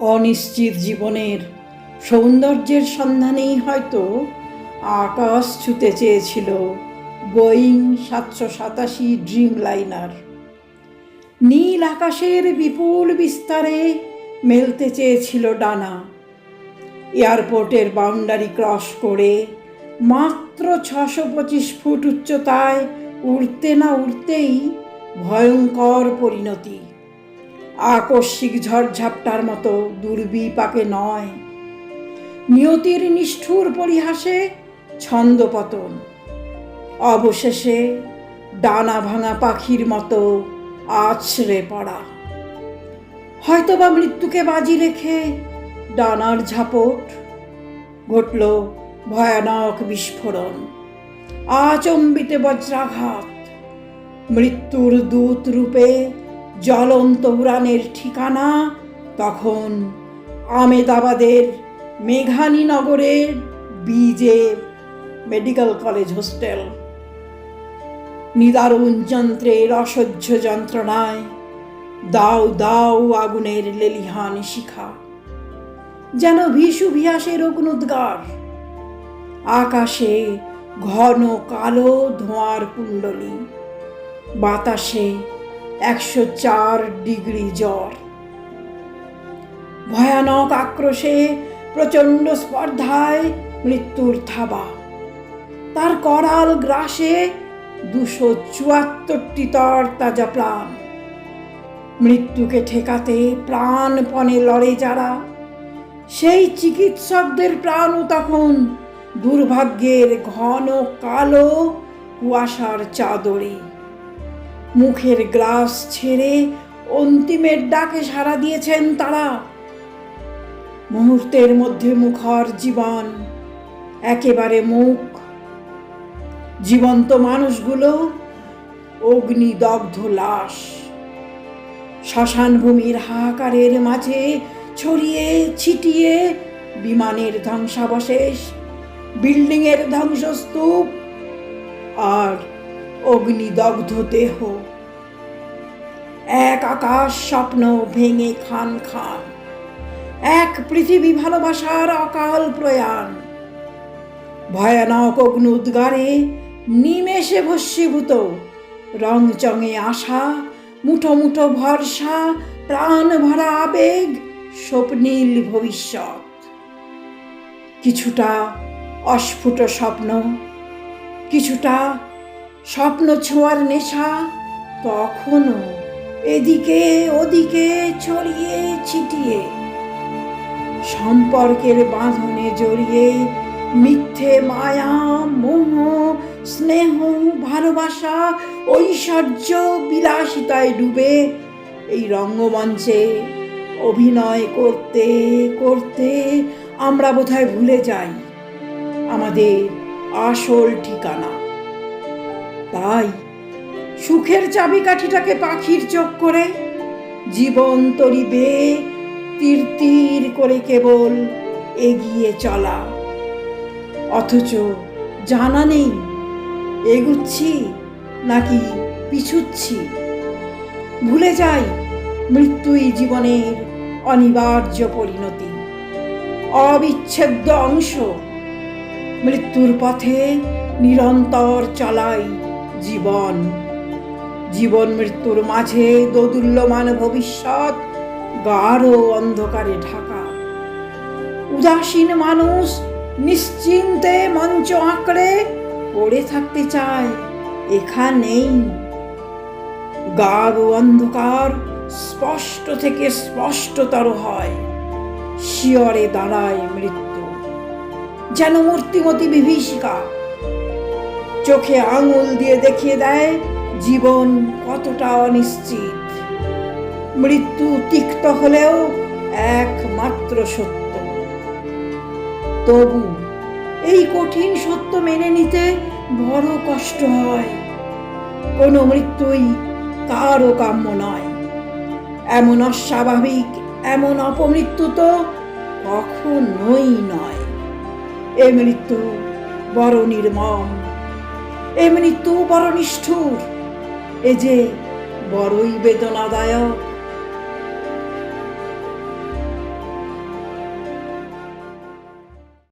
অনিশ্চিত জীবনের সৌন্দর্যের সন্ধানেই হয়তো আকাশ ছুতে চেয়েছিল বোয়িং সাতশো সাতাশি ড্রিম লাইনার নীল আকাশের বিপুল বিস্তারে মেলতে চেয়েছিল ডানা। এয়ারপোর্টের বাউন্ডারি ক্রস করে মাত্র ছশো পঁচিশ ফুট উচ্চতায় উড়তে না উড়তেই ভয়ঙ্কর পরিণতি। আকস্মিক ঝড়ঝাপটার মতো দুর্বিপাকে নয়। নিয়তির নিষ্ঠুর পরিহাসে ছন্দপতন। অবশেষে ডানা ভাঙা পাখির মতো আছড়ে পড়া। হয়তোবা মৃত্যুকে বাজি রেখে ডানার ঝাপট ঘটল ভয়ানক বিস্ফোরণ। আচম্বিতে বজ্রাঘাত। মৃত্যুর দূত রূপে জ্বলন্ত উড়ানের ঠিকানা তখন আমেদাবাদের মেঘানী নগরের বিজে মেডিকেল কলেজ হোস্টেল। নিদারুণ যন্ত্রের অসহ্য যন্ত্রণায় দাও দাও আগুনের লেলিহান শিখা। যেন ভীষু ভিয়াসের অগ্নুদ্গার আকাশে ঘন কালো ধোঁয়ার কুণ্ডলী। বাতাসে একশো চার ডিগ্রি জ্বর। ভয়ানক আক্রোশে প্রচণ্ড স্পর্ধায় মৃত্যুর থাবা। তার করাল গ্রাসে দুশো চুয়াত্তরটি তর তাজা প্রাণ। মৃত্যুকে ঠেকাতে প্রাণপণে লড়ে যারা, সেই চিকিৎসকদের প্রাণও তখন দুর্ভাগ্যের ঘন কালো কুয়াশার চাদরে। মুখের গ্লাস ছেড়ে অন্তিমের ডাকে সাড়া দিয়েছেন তারা। মুহূর্তের মধ্যে মুখর জীবন, একেবারে মুখ। জীবন্ত মানুষগুলো অগ্নিদগ্ধ লাশ। শ্মশানভূমির হাহাকারের মাঝে ছড়িয়ে ছিটিয়ে বিমানের ধ্বংসাবশেষ, বিল্ডিংয়ের ধ্বংসস্তূপ আর অগ্নিদগ্ধ দেহ। এক আকাশ স্বপ্ন ভেঙে খান খান। এক পৃথিবী ভালোবাসার অকাল প্রয়াণ। ভয়ানক অগ্নি উদ্গারে নিমেষে ভস্মীভূত। রংচঙে আশা, মুঠো মুঠো ভরসা, প্রাণ ভরা আবেগ, স্বপ্নীল ভবিষ্যৎ। কিছুটা অস্ফুট স্বপ্ন, কিছুটা স্বপ্ন ছোঁয়ার নেশা তখনও এদিকে ওদিকে ছড়িয়ে ছিটিয়ে। সম্পর্কের বাঁধনে জড়িয়ে মিথ্যে মায়া, মোহ, স্নেহ, ভালোবাসা, ঐশ্বর্য বিলাসিতায় ডুবে এই রঙ্গমঞ্চে অভিনয় করতে করতে আমরা বোধহয় ভুলে যাই আমাদের আসল ঠিকানা। তাই সুখের চাবিকাঠিটাকে পাখির চোখ করে জীবন তরি তীর তীর করে কেবল এগিয়ে চলা। অথচ জানা নেই, এগুচ্ছি নাকি পিছুচ্ছি। ভুলে যাই মৃত্যুই জীবনের অনিবার্য পরিণতি। অবিচ্ছেদ্য অংশ মৃত্যুর পথে নিরন্তর চলাই জীবন। জীবন মৃত্যুর মাঝে দোদুল্যমান ভবিষ্যৎ গাঢ় অন্ধকারে ঢাকা। উদাসীন মানুষ নিশ্চিন্তে মঞ্চ আঁকড়ে পড়ে থাকতে চায় এখানেই। গাঢ় অন্ধকার স্পষ্ট থেকে স্পষ্টতর হয়, শিয়রে দাঁড়ায় মৃত্যু। যেন মূর্তিমতি বিভীষিকা চোখে আঙুল দিয়ে দেখিয়ে দেয়, জীবন কতটা অনিশ্চিত। মৃত্যু তিক্ত হলেও একমাত্র সত্য। তবু এই কঠিন সত্য মেনে নিতে বড় কষ্ট হয়। কোনো মৃত্যুই কারও কাম্য নয়। এমন অস্বাভাবিক, এমন অপমৃত্যু তো কখনোই নয়। এ মৃত্যু বড় নির্মম এ তু বড় নিষ্ঠুর। এ যে বড়ই বেদনাদায়ক।